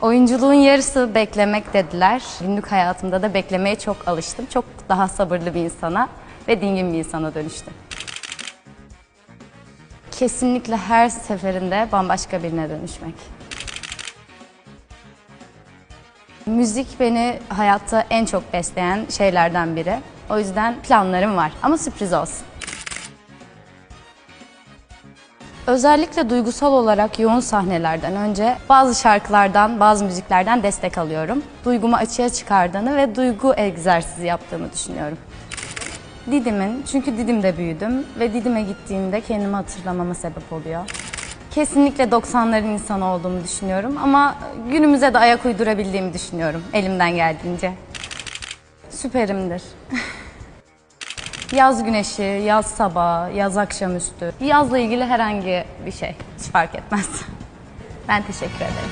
Oyunculuğun yarısı beklemek dediler. Günlük hayatımda da beklemeye çok alıştım. Çok daha sabırlı bir insana ve dingin bir insana dönüştüm. Kesinlikle her seferinde bambaşka birine dönüşmek. Müzik beni hayatta en çok besleyen şeylerden biri. O yüzden planlarım var ama sürpriz olsun. Özellikle duygusal olarak yoğun sahnelerden önce bazı şarkılardan, bazı müziklerden destek alıyorum. Duygumu açığa çıkardığını ve duygu egzersizi yaptığımı düşünüyorum. Didim'in, çünkü Didim'de büyüdüm ve Didim'e gittiğimde kendimi hatırlamama sebep oluyor. Kesinlikle 90'ların insanı olduğumu düşünüyorum ama günümüze de ayak uydurabildiğimi düşünüyorum elimden geldiğince. Süperimdir. Yaz güneşi, yaz sabahı, yaz akşamüstü. Yazla ilgili herhangi bir şey. Hiç fark etmez. Ben teşekkür ederim.